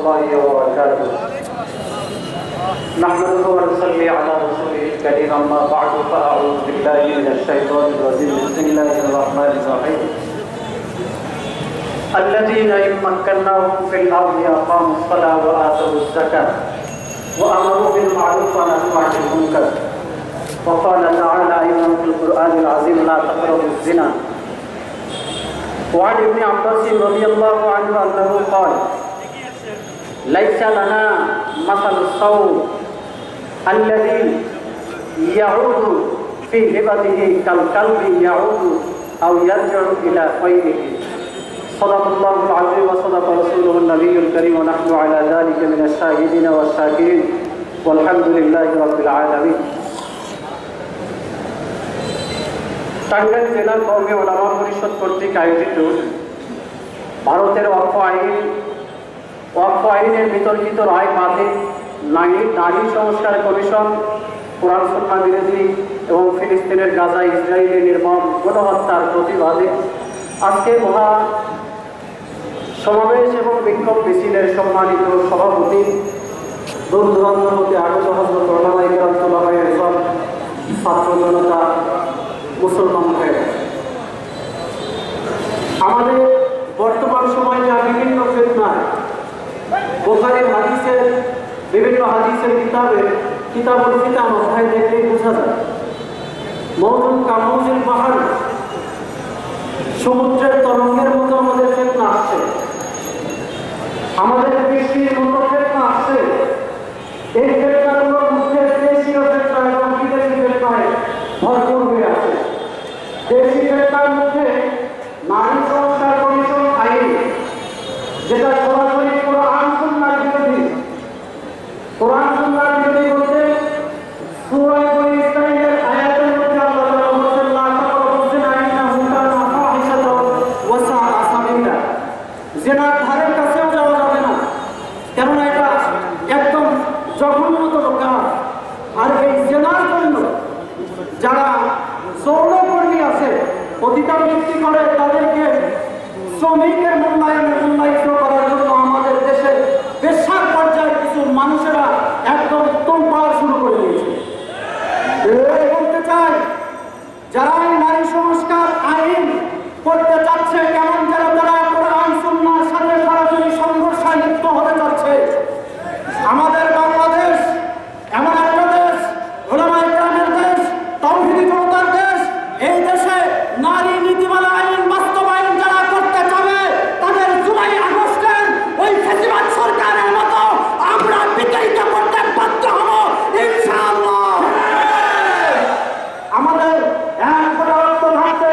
الله وبركاته. نحمده ونصلي على رسوله الكريم أما بعد فأعوذ بالله من الشيطان الرجيم. بسم الله الرحمن الرحيم. الذين إن مكناهم في الأرض أقاموا الصلاة وآتوا الزكاة وأمروا بالمعروف ونهوا عن المنكر. وقال تعالى أيضا في القرآن العظيم لا تقربوا الزنا. وعن ابن عباس رضي الله عنه أنه قال ليس لنا مثل الصوم الذي يعود في هبته كالكلب يعود أو يرجع إلى خيره صدق الله العظيم وصدق رسوله النبي الكريم ونحن على ذلك من الشاهدين والشاكرين والحمد لله رب العالمين টাঙ্গাইল জেলা কর্মী ওলামা পরিষদ কর্তৃক আয়োজিত ভারতের অক্ষ আইন অক্ষ আইনের বিতর্কিত রায় বাদে নারী সংস্কার কমিশন, কোরআন সন্না বিরোধী এবং ফিলিস্তিনের গাজা ইসরায়েলের নির্মম গণহত্যার প্রতিবাদে আজকে মহা সমাবেশ এবং বিক্ষোভ মিছিলের সম্মানিত সভাপতি দূর দূরান্ত হতে আগত হজরত সব ছাত্র জনতা, মুসলমান হয়ে আমাদের বর্তমান সময়ে যা বিভিন্ন বোখারের হাদিসের বিভিন্ন হাদিসের কিতাবে কিতাবুল কিতাব অধ্যায় দেখলেই বোঝা যায়। মৌজুদ কামুজের পাহাড় সমুদ্রের তরঙ্গের মতো আমাদের ফেতনা আসছে। আমাদের বৃষ্টির মতো ফেতনা আসছে। এই ফেতনাগুলোর মধ্যে দেশীয় ফেতনা এবং বিদেশি ফেতনায় ভরপুর হয়ে আছে দেশি ফেতনার মধ্যে নারী সংস্কার কমিশন আইন যেটা সরাসরি কোরআন সুন্নার বিরোধী কোরআন সুন্নার বিরোধী বলতে সূরা বনি ইসরাঈলের আয়াতের মধ্যে আল্লাহ তাআলা বলেছেন লা তাকরাবুজ জিনা ইন্নাহু কানা ফাহিশাতাও ওয়া সাআ সাবিলা জিনার ধারের কাছেও যাওয়া যাবে না কেননা এটা একদম জঘন্যতম কাজ আর এই জেনার জন্য যারা যৌনকর্মী আছে অধিকারবৃত্তি করে তাদেরকে শ্রমিকের মূল্যায়নে মূল্যায়িত করার জন্য আমাদের দেশের পেশার পর্যায়ে কিছু মানুষেরা একদম তোলপাড় শুরু করে দিয়েছে এই বলতে চাই যারা এই নারী সংস্কার আইন করতে চাচ্ছে কেমন যারা তারা কোরআন সুন্নার সাথে সরাসরি সংঘর্ষে লিপ্ত হতে চাচ্ছে আমাদের বাংলাদেশ এমন একটা দেশ ওলামাই গ্রামের দেশ তৌহিদি জনতার দেশ এই দেশে নারী নীতিমালা আইন বাস্তবায়ন যারা করতে চাবে তাদের জুলাই আগস্টের ওই ফেসিবাদ সরকারের মতো আমরা বিতাড়িত করতে বাধ্য হব ইনশাআল্লাহ আমাদের এক ফোঁটা রক্ত ঢালতে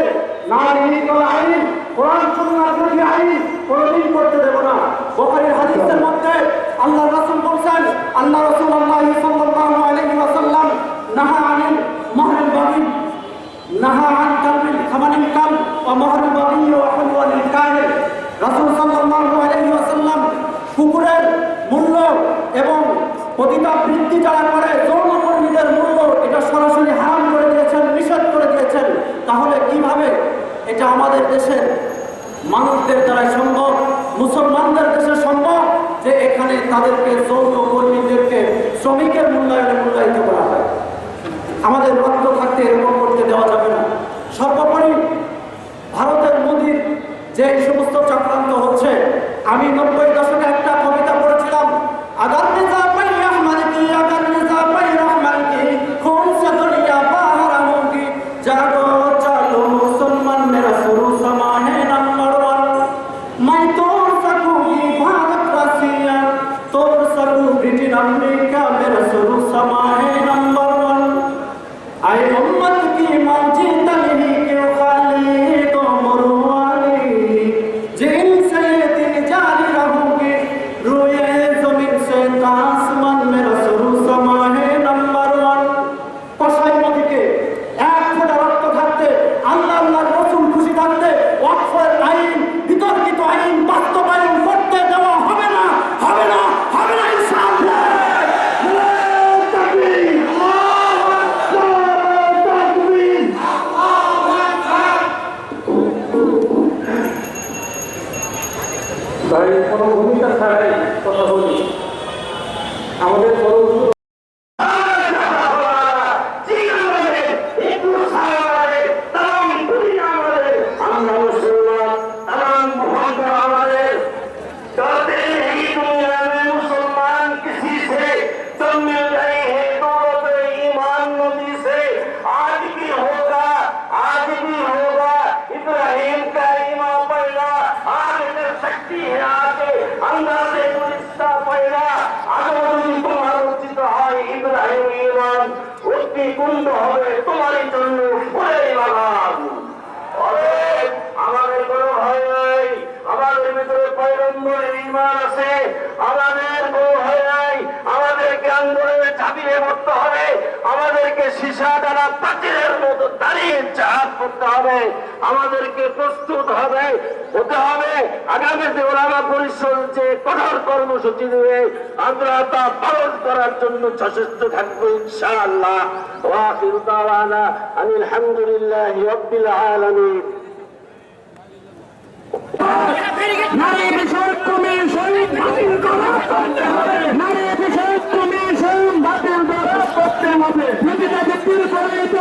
নারী নীতিমালা আইন কোরআন সুন্নাহ বিরোধী আইন কোনোদিন করতে দেব না বোখারীর হাদিসের মধ্যে আল্লাহ রাসূল বলেন আল্লাহ রাসূলুল্লাহ সাল্লাল্লাহু আলাইহি ওয়াসাল্লাম নাহা আনিল মাহরিল বাগি নাহা আন কালবিল খামানিল ওয়া মাহরিল বাগি ওয়া হুলওয়ানিল রাসূল কুকুরের মূল্য এবং পতিতা বৃত্তি যারা করে যৌন কর্মীদের মূল্য এটা সরাসরি হারাম করে দিয়েছেন, নিষেধ করে দিয়েছেন। তাহলে কীভাবে এটা আমাদের দেশের মানুষদের দ্বারা সম্ভব, মুসলমানদের দেশে সম্ভব যে এখানে তাদেরকে যৌন কর্মীদেরকে শ্রমিকের মূল্যায়নে মূল্যায়িত করা হয়? আমাদের রক্ত থাকতে এরকম mí no ভিতরে পয়গম্বরের ইমান আছে, আমাদের বউ হয় নাই, আমাদেরকে আন্দোলনে ঝাঁপিয়ে পড়তে হবে, আমাদেরকে সীসা দ্বারা পাতিলের মতো দাঁড়িয়ে জাহাজ করতে হবে, আমাদেরকে প্রস্তুত হবে, হতে হবে। আগামীতে ওলামা পরিষদ যে কঠোর কর্মসূচি দেবে, আমরা তা পালন করার জন্য সচেষ্ট থাকব ইনশাআল্লাহ। ওয়া আখিরু দাওয়ানা আনিল হামদুলিল্লাহি রাব্বিল আলামিন। নারী বিষয়ক কমিশন বাতিল করতে হবে। প্রতিটা ব্যক্তির পরিচিত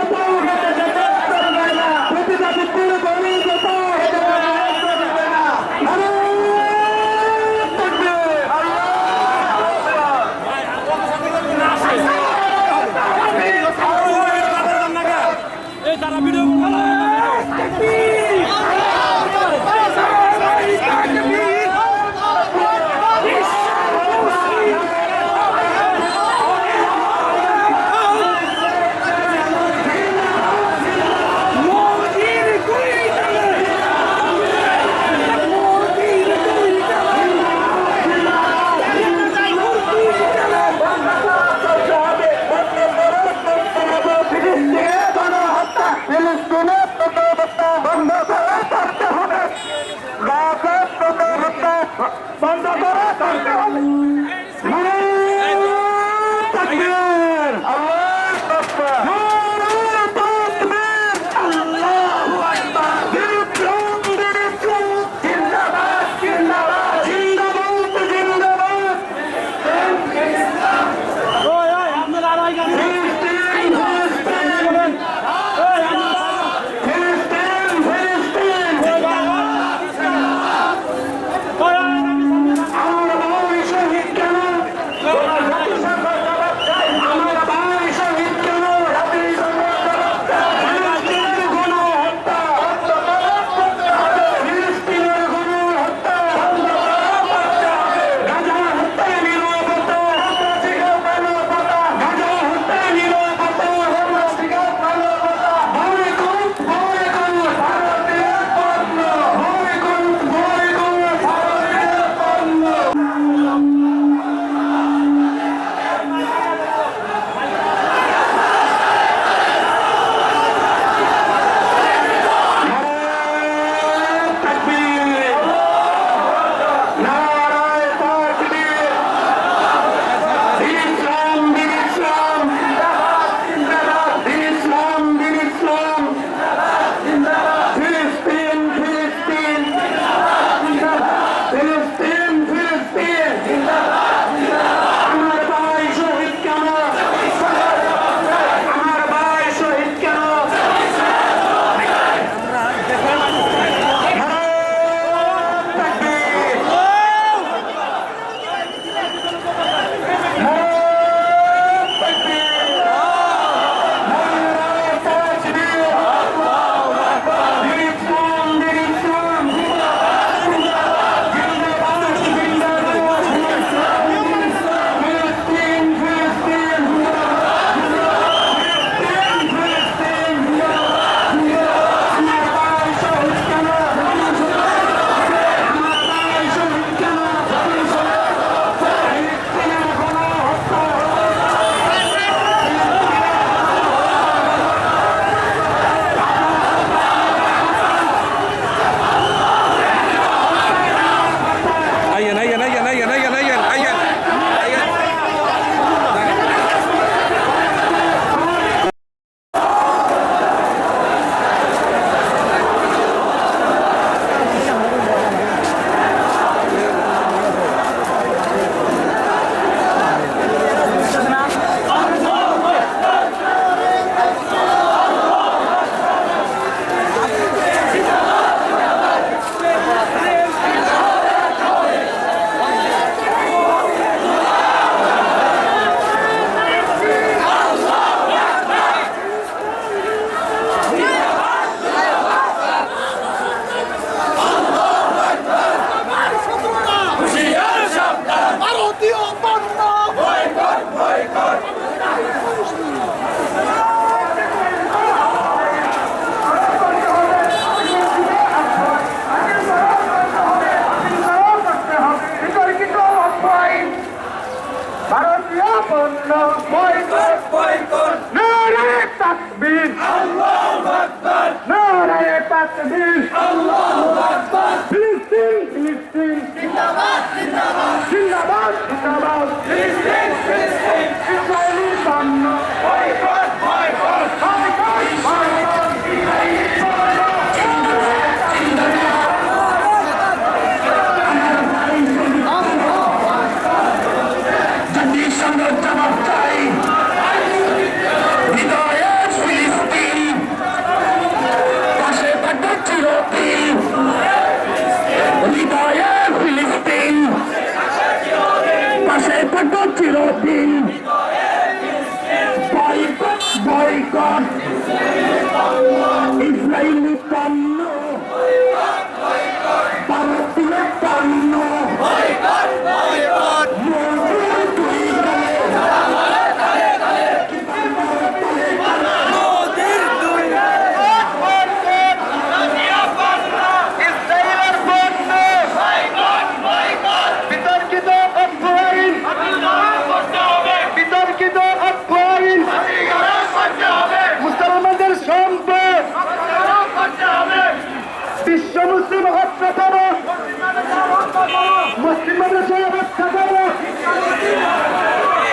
মুসলিম মানুষের অবস্থা করো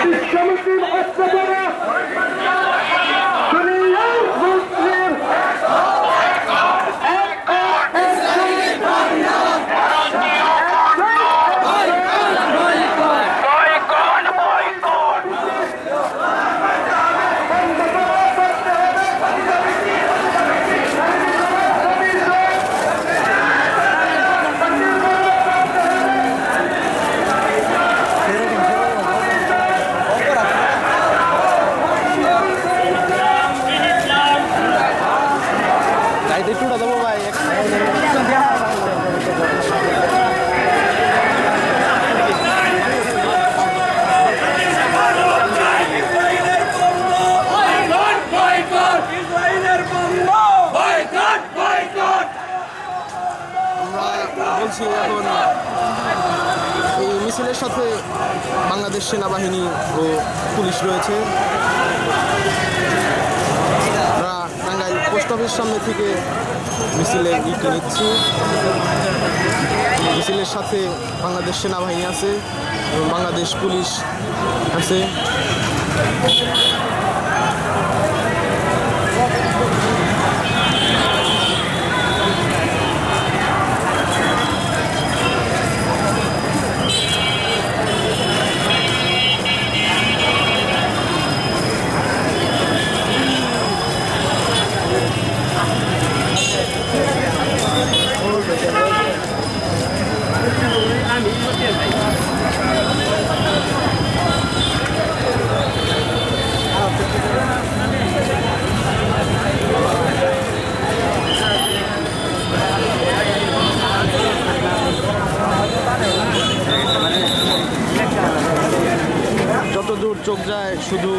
বিশ্ব মুসলিম হত্যা আমরা এখন, এই মিছিলের সাথে বাংলাদেশ সেনাবাহিনী ও পুলিশ রয়েছে। টাঙ্গাইল পোস্ট অফিস সামনে থেকে মিছিলের ইটি নিচ্ছি। মিছিলের সাথে বাংলাদেশ সেনাবাহিনী আছে এবং বাংলাদেশ পুলিশ আছে যত দূর চোখ যায় শুধু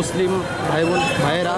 মুসলিম ভাই বোন ভাইয়েরা